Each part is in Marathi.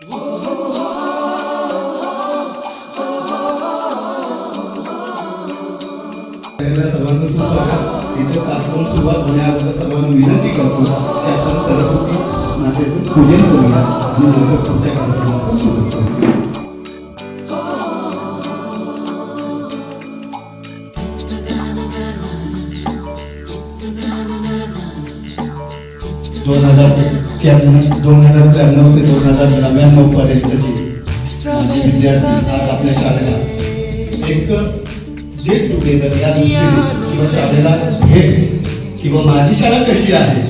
पहिल्या सर्वांचं सुस्वागत इथं कार्यक्रम सुरुवात होण्याअगोदर सर्वांना विनंती करतो की आपण सरस्वती मातेचं पूजन करूया आणि नंतर पुढच्या कार्यक्रमाला सुरू करूया दोन हजार की दोन हजार त्र्याण्णव ते दोन हजार नव्याण्णव पर्यंतची माझी विद्यार्थी आज आपल्या शाळेला एक गेट टुगेदर या दृष्टीने किंवा शाळेला भेट किंवा माझी शाळा कशी आहे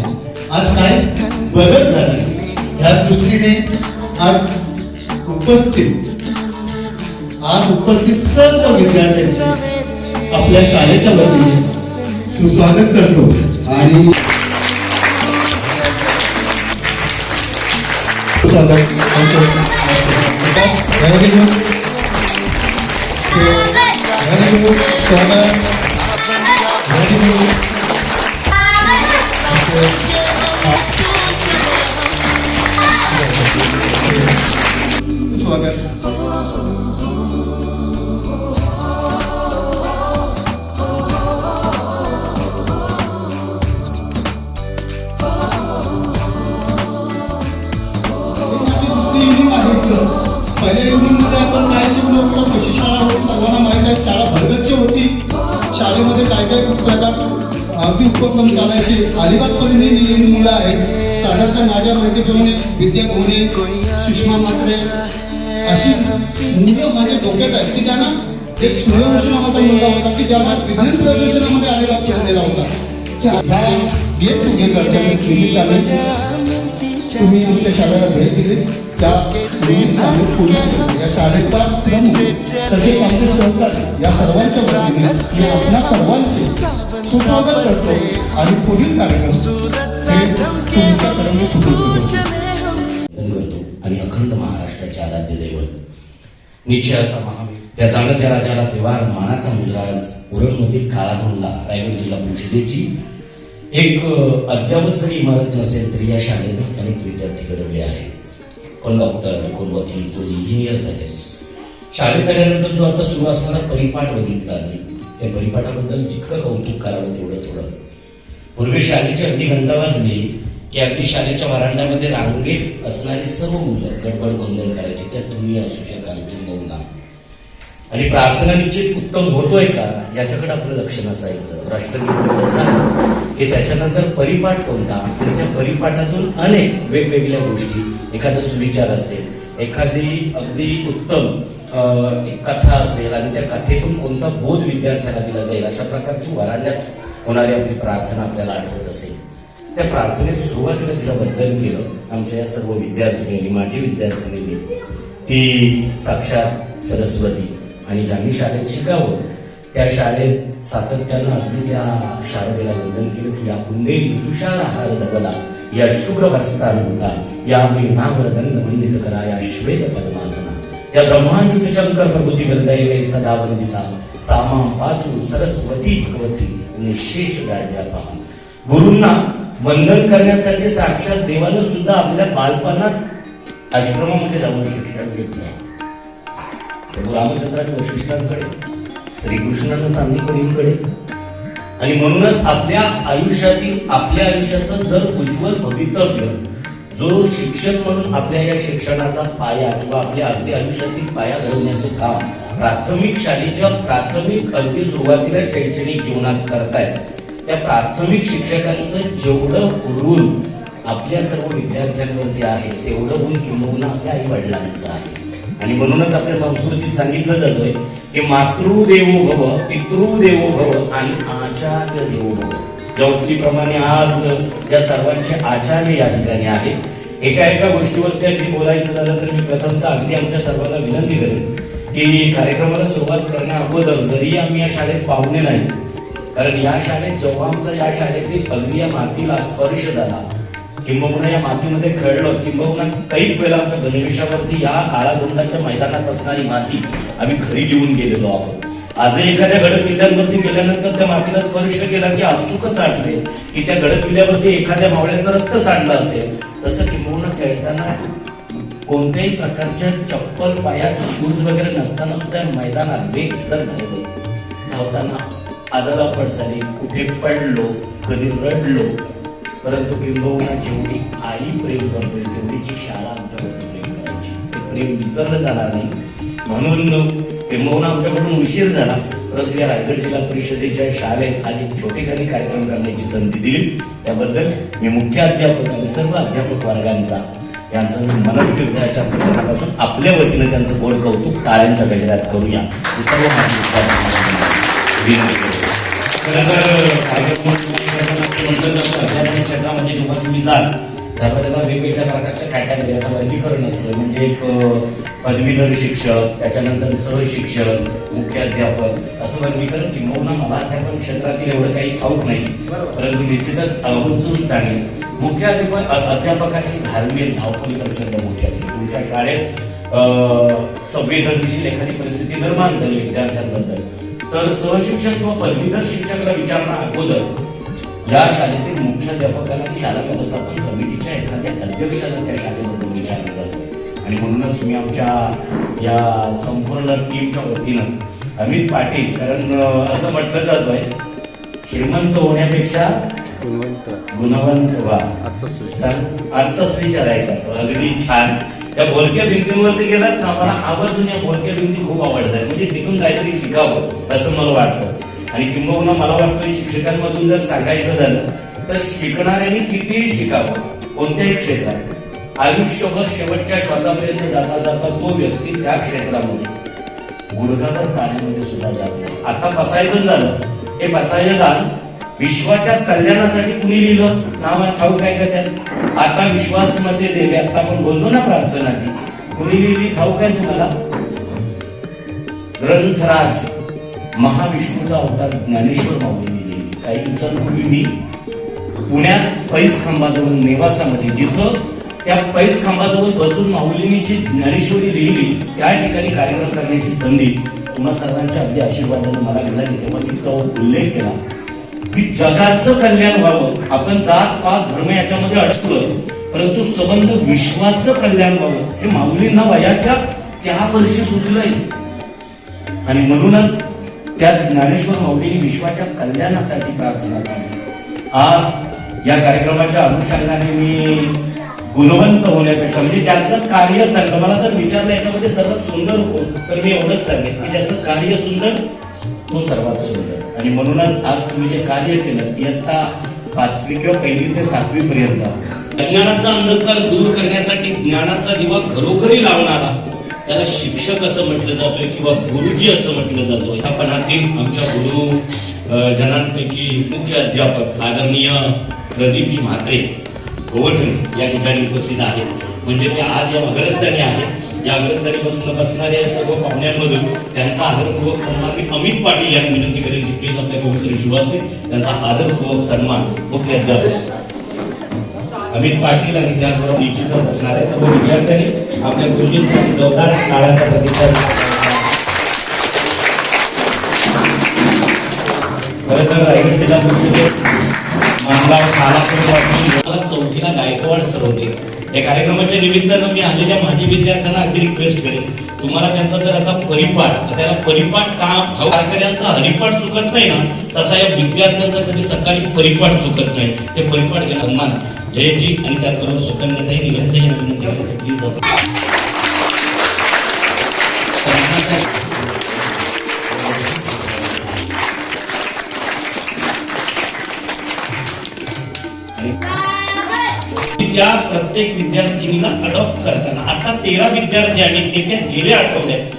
आज काय बदल झाला या दृष्टीने आज उपस्थित आज उपस्थित सर्व विद्यार्थ्यांचे आपल्या शाळेच्या वतीने सुस्वागत करतो आणि 감사합니다. 양해준, 양해준, 정한, 양해준, 이렇게, 아, 좋아합니다. आपण काय शिकलो होतो कशी शाळा होती सर्वांना माहीत आहे शाळा भरगतची होती. शाळेमध्ये काय काय प्रकार अगदी उपक्रम चालायचे. अलिबागपर्यंत ही मुलं आहेत. साधारणतः माझ्या माहितीप्रमाणे विद्या कोणे सुषमा मात्रे अशी मुलं माझ्या डोक्यात आहेत की त्यांना एक सूर्यवंशी नावाचा मुलगा होता की ज्या विज्ञान प्रदर्शनामध्ये अलिबाग केलेला होता. की आता गेट टुगेदरच्या निमित्ताने तुम्ही आमच्या शाळेला भेट दिली त्या या शाळेचा प्रमुख तसेच आमचे सहकारी या सर्वांच्या वतीने मी आपल्या सर्वांचे सुस्वागत करतो आणि पुढील कार्यक्रम तुमच्याकडे मी सुरू करतो. आणि अखंड महाराष्ट्राचे आराध्य दैवत निश्चयाचा महावीर त्या जाणत्या राजाला तेवार मानाचा मुजराज उरणमधील काळाधनला रायगड जिल्हा परिषदेची एक अद्यावत जरी इमारत नसेल तरी या शाळेने अनेक विद्यार्थी घडवले आहेत. पण डॉक्टर कोण वकील इंजिनियर झाले. शाळेत आल्यानंतर जो आता सुरू असणारा परिपाठ बघितला आम्ही. त्या परिपाठाबद्दल जितकं कौतुक करावं तेवढं थोडं. पूर्वी शाळेची अगदी घंटा वाजली की अगदी शाळेच्या वरांड्यामध्ये रांगेत असणारी सर्व मुलं गडबड गोंधळ करायची त्यात तुम्ही असू शकाल किंवा आणि प्रार्थना निश्चित उत्तम होतोय का? याच्याकडे आपलं लक्ष नसायचं. राष्ट्रगीत झालं की त्याच्यानंतर परिपाठ कोणता? आणि त्या परिपाठातून अनेक वेगवेगळ्या गोष्टी. एखादा सुविचार असेल एखादी अगदी उत्तम एक कथा असेल आणि त्या कथेतून कोणता बोध विद्यार्थ्यांना दिला जाईल अशा प्रकारची वरांड्यात होणारी आपली प्रार्थना आपल्याला आठवत असेल. त्या प्रार्थनेत सुरुवातीला जिला बद्दल केलं आमच्या या सर्व विद्यार्थिनींनी माझी विद्यार्थिनींनी ती साक्षात सरस्वती. आणि ज्यांनी शाळेत शिकावं त्या शाळेत सातत्यानं अगदी त्या शारदेला वंदन केलं की या कुंदे तुषार आहार दबला. या शुभ्र वरस्ता होता. या मेघनावर दंड वंदित करा या श्वेत पद्मासना. या ब्रह्मांचुत शंकर प्रभुती हृदय सदा वंदिता सामा पातू सरस्वती भगवती निशेष गाढ्यापहा गुरूंना वंदन करण्यासाठी साक्षात देवानं सुद्धा आपल्या बालपणात आश्रमामध्ये जाऊन शिक्षण घेतलं. प्रभू रामचंद्राच्या वशिष्ठांकडे श्रीकृष्णानं सांदीपडींकडे आणि म्हणूनच आपल्या आयुष्यातील आपल्या आयुष्याचं जर उज्ज्वल भवितव्य जो शिक्षक म्हणून आपल्या या शिक्षणाचा पाया किंवा आपल्या अगदी आयुष्यातील पाया घडवण्याचं काम प्राथमिक शाळेच्या प्राथमिक अगदी सुरुवातीला शैक्षणिक जीवनात करतायत त्या प्राथमिक शिक्षकांचं जेवढं ऋण आपल्या सर्व विद्यार्थ्यांवरती आहे तेवढं ऋण किंबहुना आपल्या आई वडिलांचं आहे. आणि म्हणूनच आपल्या संस्कृतीत सांगितलं जातोय की मातृदेवो भव पितृदेवो भव आणि आचार्य देवो भव. या आज या सर्वांचे आचार्य या ठिकाणी आहे एका एका गोष्टीवरती अगदी बोलायचं झालं तर मी प्रथमतः अगदी आमच्या सर्वांना विनंती करेन की कार्यक्रमाला सुरुवात करण्या अगोदर जरी आम्ही या शाळेत पाहुणे नाही कारण या शाळेत जेव्हा आमचा या शाळेतील अगदी या मातीला स्पर्श झाला किंबहुना या मातीमध्ये खेळलो. किंबहुना कैक वेळा आमच्या गणवेशावरती या काळागुंडाच्या मैदानात असणारी माती आम्ही घरी घेऊन गेलेलो आहोत. आजही एखाद्या गड किल्ल्यांवरती गेल्यानंतर त्या मातीला स्पर्श केला की अचूकच आठवेल की त्या गड किल्ल्यावरती एखाद्या मावळ्याचं रक्त सांडलं असेल. तसं किंबहुना खेळताना कोणत्याही प्रकारच्या चप्पल पायात शूज वगैरे नसताना सुद्धा मैदानात बेधडक धावलो धावताना आदळापट झाली. कुठे पडलो कधी रडलो परंतु किंबहुना जेवढी आई प्रेम करतोय तेवढीची शाळा आमच्यावरती प्रेम करायची. ते प्रेम विसरलं जाणार नाही. म्हणून किंबहुना आमच्याकडून उशीर झाला. परंतु या रायगड जिल्हा परिषदेच्या शाळेत आज एक छोटेखानी कार्यक्रम करण्याची संधी दिली. त्याबद्दल मी मुख्य अध्यापक आणि सर्व अध्यापक वर्गांचा यांचं मी मनस्तीर्थाच्या प्रकरणापासून आपल्या वतीनं त्यांचं गोड कौतुक टाळ्यांच्या गजरात करूया. हे सर्व माझी खरं तर कार्यक्रम म्हटलं जातं अध्यापन क्षेत्रामध्ये जेव्हा तुम्ही जाल त्यावेळेला त्याला वेगवेगळ्या प्रकारच्या कॅटेगरी आता वर्गीकरण असतं म्हणजे एक पदवीधर शिक्षक त्याच्यानंतर सहशिक्षक मुख्य अध्यापक असं वर्गीकरण किंबहुना मला अध्यापन क्षेत्रातील एवढं काही ठाऊक नाही. परंतु निश्चितच आवर्जून सांगेल. मुख्य अध्यापक अध्यापकाची धार्मिक धावपळी प्रचंड मोठी असते. तुमच्या शाळेत अं, संवेदनशील एखादी परिस्थिती निर्माण झाली विद्यार्थ्यांबद्दल. तर सहशिक्षक किंवा पदवीधर शिक्षकाला विचारणं अगोदर या शाळेतील मुख्याध्यापकाला आणि शाळा व्यवस्थापन कमिटीच्या एखाद्या अध्यक्षाला त्या शाळेबद्दल विचारलं जातं. आणि म्हणूनच मी आमच्या या संपूर्ण टीमच्या वतीनं अमित पाटील कारण असं म्हटलं जातोय श्रीमंत होण्यापेक्षा गुणवंत. गुणवंत व्हा. आजचा सुविचार आहे का तो अगदी छान. या बोलक्या भिंतींवरती गेलात ना मला आवर्जून या बोलक्या भिंती खूप आवडतात. म्हणजे तिथून काहीतरी शिकावं असं मला वाटतं. आणि किंबहुना मला वाटतं शिक्षकांमधून जर सांगायचं झालं तर शिकणाऱ्यांनी कितीही शिकावं कोणत्याही क्षेत्रात आयुष्यभर शेवटच्या श्वासापर्यंत जाता जाता तो व्यक्ती त्या क्षेत्रामध्ये गुडघाभर पाण्यामध्ये सुद्धा जात नाही. आता पसायदान झालं. हे पसायदान विश्वाच्या कल्याणासाठी कुणी लिहिलं? नाव ठाऊक आहे का त्यात? आता विश्वासमध्ये देवे आता आपण बोललो ना प्रार्थना ती कुणी लिहिली? ठाऊक आहे तुम्हाला? ग्रंथराज. महाविष्णूचा अवतार ज्ञानेश्वर माऊलीने लिहिली काही दिवसांपूर्वी मी पुण्यात पैस खांबाजवळ नेवासामध्ये जिथं त्या पैस खांबाजवळ बसून माऊलींनी जी ज्ञानेश्वरी लिहिली त्या ठिकाणी कार्यक्रम करण्याची संधी तुम्हा सर्वांच्या अगदी आशीर्वादाने मला मिळाली. तेव्हा मी तो उल्लेख केला की जगाचं कल्याण व्हावं. आपण जात पात धर्म याच्यामध्ये अडकलोय परंतु संबंध विश्वाचं कल्याण व्हावं. हे माऊलींना वयाच्या त्या वर्षी सुचलंय. आणि म्हणूनच त्या ज्ञानेश्वर माऊलीने विश्वाच्या कल्याणासाठी प्रार्थना केली आज या कार्यक्रमाच्या अनुषंगाने मी गुणवंत होण्यापेक्षा म्हणजे त्याचं कार्य चांगलं मला जर विचारलं याच्यामध्ये सर्वात सुंदर कोण? तर मी एवढंच सांगेन की त्याचं कार्य सुंदर तो सर्वात सुंदर. आणि म्हणूनच आज तुम्ही जे कार्य केलं इयत्ता पाचवी किंवा पहिली ते सातवी पर्यंत अज्ञानाचा अंधकार दूर करण्यासाठी ज्ञानाचा दिवा घरोघरी लावणारा त्याला शिक्षक असं म्हटलं जातोय किंवा गुरुजी असं म्हटलं जातोय. आपणातील आमच्या गुरु जनांपैकी मुख्य अध्यापक आदरणीय प्रदीपजी म्हात्रे गोवर्धन या ठिकाणी उपस्थित आहेत. म्हणजे ते आज या अग्रस्थानी आहेत. या अग्रस्थानी बसणं बसणाऱ्या सर्व पाहुण्यांमधून त्यांचा आदरपूर्वक सन्मान मी अमित पाटील यांनी विनंती करेल की प्लीज आपल्या कोणतरी शिव त्यांचा आदरपूर्वक सन्मान मुख्य अध्यापक. अमित पाटील आणि त्याचबरोबर निश्चितच असणाऱ्या सर्व विद्यार्थ्यांनी आपल्या गुरुजींसाठी जोरदार काळाचा प्रतिसाद खरं तर रायगड जिल्हा परिषदेत मानगाव मला चौथीला गायकवाड सर होते. या कार्यक्रमाच्या निमित्तानं मी आलेल्या माजी विद्यार्थ्यांना अगदी रिक्वेस्ट करेन. तुम्हाला त्यांचा जर आता परिपाठ त्याला परिपाठ का ठाऊक? हरिपाठ चुकत नाही ना तसा या विद्यार्थ्यांचा कधी सकाळी परिपाठ चुकत नाही. ते परिपाठ घेणार जयजी आणि त्याचबरोबर सुकन्याताई निलंताई विनंती करतो प्लीज त्या प्रत्येक विद्यार्थिनीला अडॉप्ट करताना. आता तेरा विद्यार्थी आम्ही येत्या गेल्या आठवड्यात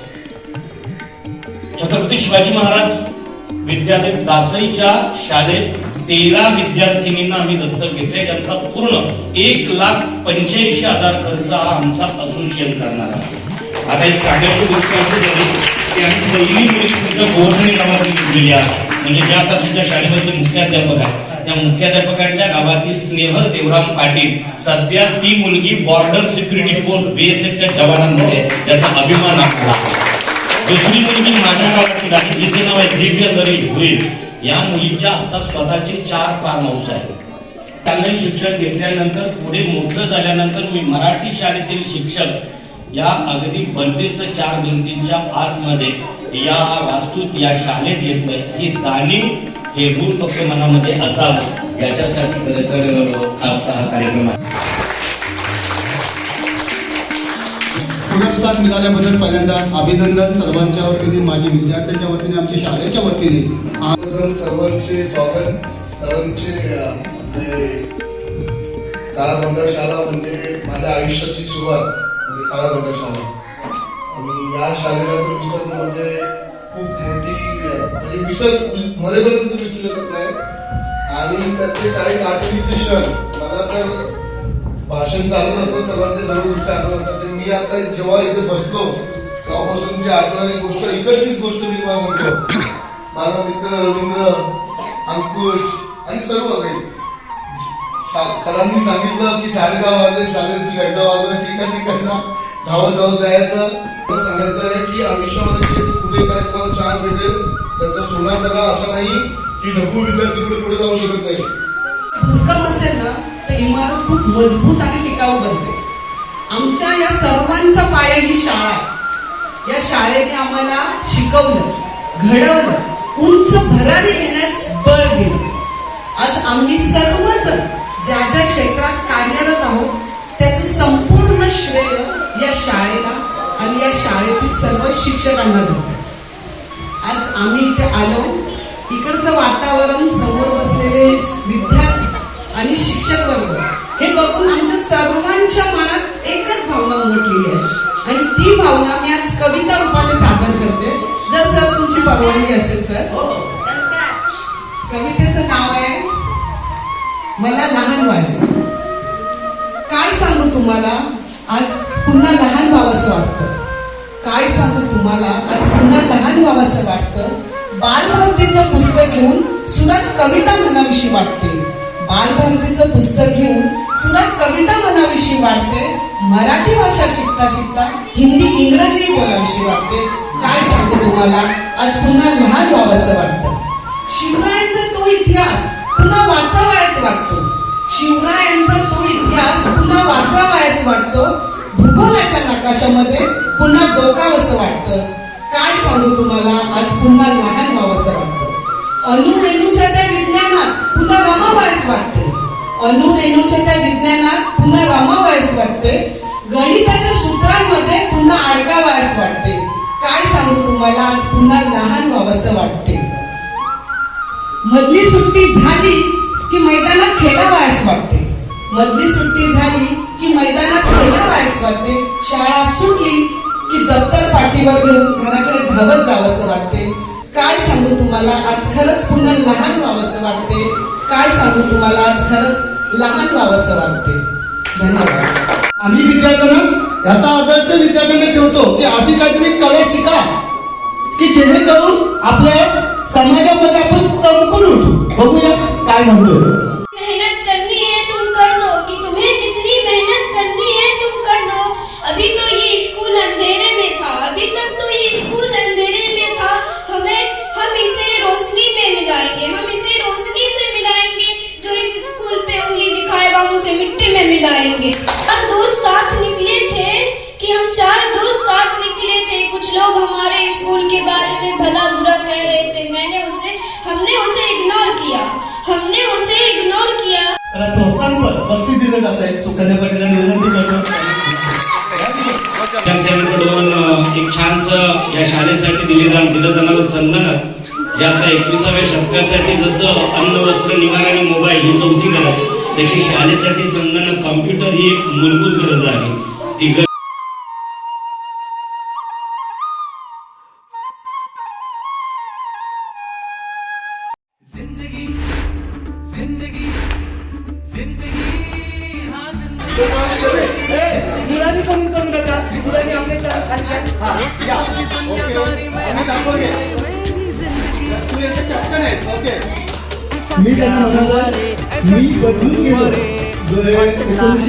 छत्रपती शिवाजी महाराज विद्यालय जासईच्या शाळेत तेरा विद्यार्थिनींना आम्ही दत्तक घेतले त्यांचा पूर्ण एक लाख पंच्याऐंशी हजार खर्च हा आमचा असोसिएशन करणार आहे. आता एक सांगायची गोष्ट अशी झाली की आम्ही पहिली मुलगी तुमच्या गोवर्धनी गावातली निवडलेली आहे. म्हणजे ज्या आता तुमच्या शाळेमध्ये मुख्याध्यापक आहे त्या मुख्याध्यापकांच्या गावातील स्नेह देवराम पाटील सध्या ती मुलगी बॉर्डर सिक्युरिटी फोर्स बीएसएफच्या जवानांमध्ये त्याचा अभिमान आपला दुसरी मुलगी माझ्या गावातील आणि जिचे नाव आहे दिव्य गरी होईल या मुलीच्या हातात स्वतःचे चार फार्म हाऊस आहेत. चांगले शिक्षण घेतल्यानंतर पुढे मोठं झाल्यानंतर मी मराठी शाळेतील शिक्षक या अगदी बंदिस्त चार भिंतींच्या आतमध्ये या वास्तूत या शाळेत येत नाही. ही जाणीव हे ऋण फक्त मनामध्ये असावं. याच्यासाठी खरं तर आजचा हा कार्यक्रम आहे. पुरस्कार मिळाल्याबद्दल पहिल्यांदा अभिनंदन सर्वांच्या वतीने माझी विद्यार्थ्यांच्या वतीने आमच्या शाळेच्या वतीने. सर्वप्रथम सर्वांचे स्वागत. सर्वांचे अ, म्हणजे शाळा म्हणजे माझ्या आयुष्याची सुरुवात म्हणजे काळागोंडा शाळा. आणि या शाळेला तर विसरणं म्हणजे खूप मोठी म्हणजे विसर मरेपर्यंत तर विसरू शकत नाही. आणि त्यातले काही आठवणीचे क्षण. मला तर भाषण चालू असतं सर्वांचे सर्व गोष्टी आठवण असतात. मी आता जेव्हा इथे बसलो तेव्हापासूनची आठवणारी गोष्ट इकडचीच गोष्ट मी तुम्हाला म्हणतो. माझा मित्र रवींद्र अंकुश आणि सर्व काही. शा- सरांनी सांगितलं की साडेदहा वाजले शाळेची घंटा वाजवायची एका तिकडनं धावत धावत जायचं सांगायचं आहे की आयुष्यामध्ये जे कुठे काय तुम्हाला चान्स भेटेल त्याचा सोना करा असं नाही की लघु विद्यार्थी पुढे पुढे जाऊ शकत नाही. भूकंप असेल ना तर इमारत खूप मजबूत आणि टिकाऊ बनते. आमच्या या सर्वांचा पाया ही शाळा आहे. या शाळेने आम्हाला शिकवलं घडवलं. उंच भरारी घेण्यास बळ दिलं. आज आम्ही सर्वजण ज्या ज्या क्षेत्रात कार्यरत आहोत त्याचं संपूर्ण श्रेय या शाळेला आणि या शाळेतील सर्व शिक्षकांना जातो आज आम्ही इथे आलो. इकडचं वातावरण समोर बसलेले विद्यार्थी आणि शिक्षक वर्ग हे बघून आमच्या सर्वांच्या मनात एकच भावना उमटलेली आहे. आणि ती भावना मी आज कविता रूपाने सादर सर तुमची परवानगी असेल तर? कवितेचं नाव आहे मला लहान व्हायचं. काय सांगू तुम्हाला? आज पुन्हा लहान व्हावंसं वाटतं. काय सांगू तुम्हाला? आज पुन्हा लहान व्हावंसं वाटतं. बालभारतीचं पुस्तक घेऊन सुरात कविता मनाविषयी वाटते. बालभारतीचं पुस्तक घेऊन सुरात कविता मनाविषयी वाटते. मराठी भाषा शिकता शिकता हिंदी इंग्रजी बोलाविषयी वाटते. काय सांगू तुम्हाला? आज पुन्हा लहान व्हावंसं वाटतं. शिवरायांचा तो इतिहास पुन्हा वाचावायस वाटतो. शिवरायांचा तो इतिहास पुन्हा वाचावायस वाटतो. भूगोलाच्या नकाशामध्ये पुन्हा डोकावंसं वाटतं. काय सांगू तुम्हाला? आज पुन्हा लहान व्हावंसं वाटतं. अनुरेणूच्या त्या विज्ञानात पुन्हा रमावायस वाटते. अनुरेणूच्या त्या विज्ञानात पुन्हा रमावायस वाटते. गणिताच्या सूत्रांमध्ये पुन्हा अडकावायस वाटते. काय सांगू तुम्हाला? आज पुन्हा लहान व्हावंसं वाटते मधली सुट्टी झाली की मैदानात खेळावायस वाटते मधली सुट्टी झाली की मैदानात खेळावायस वाटते शाळा सुटली की दप्तर पाठीवर घेऊन घराकडे धावत जावंसं वाटते काय सांगू तुम्हाला? आज खरंच पुन्हा लहान व्हावंसं वाटते काय सांगू तुम्हाला? आज खरंच लहान व्हावंसं वाटते धन्यवाद. आम्ही विद्यार्थ्यांना याचा आदर्श विद्यार्थ्यांना ठेवतो की अशी काहीतरी कला शिका, की जेणेकरून आपल्या समाजामध्ये आपण चमकून उठू. बघूया काय म्हणतोय. मेहनत करनी है, तुम कर दो कि तुम्हें जितनी मेहनत करनी है, तुम कर दो अभी तो ये स्कूल अंधेरे में था. अभी तक तो ये स्कूल अंधेरे में था. हमें, हम इसे रोशनी में मिलाएँगे. हम इसे रोशनी से मिलाएँगे जो इस स्कूल पे उंगली दिखाएगा उसे मिट्टी में मिलाएँगे। हम दोस्त साथ निकले थे चार दोस्त साथ निकले थे। कुछ लोग हमारे स्कूल के बारे में भला बुरा कह रहे थे। मैंने उसे हमने उसे इग्नोर किया। हमने उसे इग्नोर किया। त्याला प्रोत्साहन पण बक्षीस दिलं जात. आहे सुकन्या पाटील विनंती करतो विद्यार्थ्यांकडून अ, एक छानस या शाळेसाठी दिले दिलं जाणारं संगणक जे आता एकविसाव्या शतकासाठी जसं अन्न वस्त्र निवारा आणि मोबाईल ही चौथी गरज तशी शाळेसाठी संगणक कॉम्प्युटर ही एक मूलभूत गरज आहे. ती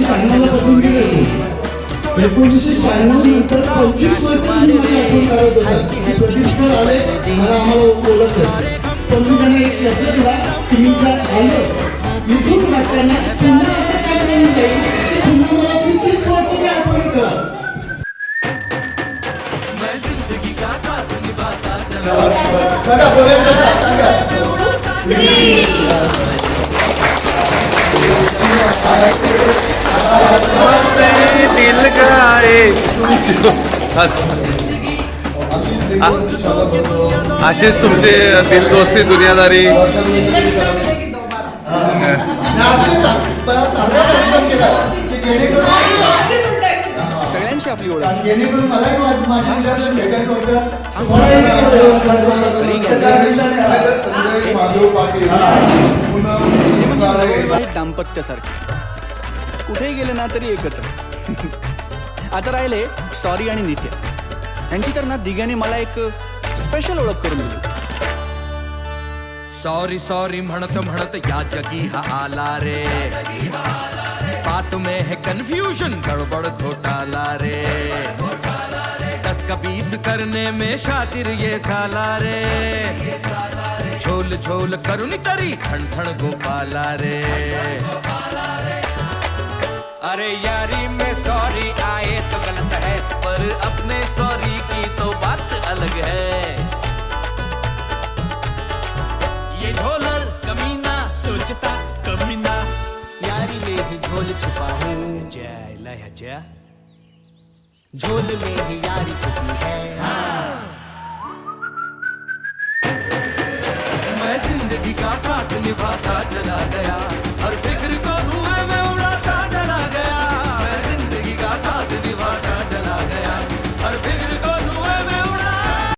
शहाण्णवला बदलून होते एकोणीसशे शहाण्णव नंतर पंचवीस वर्ष मी माझी आठवण करत होता की प्रदीप सर आले मला आम्हाला ओळखलं पण मी त्यांना एक शब्द दिला की मी इथं आलो इथून जाताना पुन्हा असं काय होऊन द्यायचं की पुन्हा मला तीस वर्षाची आठवण करा दिल गाए अशीच दिग्दर्शक भरतो असेच तुमचे दिल दोस्ती दुनियादारी। सगळ्यांची आपली ओळख. जेणेकरून कुठेही गेले ना तरी एकत्र आता राहिले सॉरी आणि नित्या. यांची तर ना दिघ्याने मला एक स्पेशल ओळख करून दिली. सॉरी सॉरी म्हणत म्हणत या जगी हा आला रे. बात में है कन्फ्युजन गड़बड़ घोटाला रे. दस का बीस करने में शातिर ये साला रे. झोल झोल करुणी तरी ठण ठण गोपाला रे. अरे यारी, में सॉरी आए तो गलत है, पर अपने सॉरी की तो बात अलग है। ये ढोलर कमीना, सोचता कभी ना यारी में ही झोल छुपा हूँ। जय लय जय। झोल में ही यारी छुपी है। हाँ। मैं ज़िंदगी का साथ निभाता चला गया, और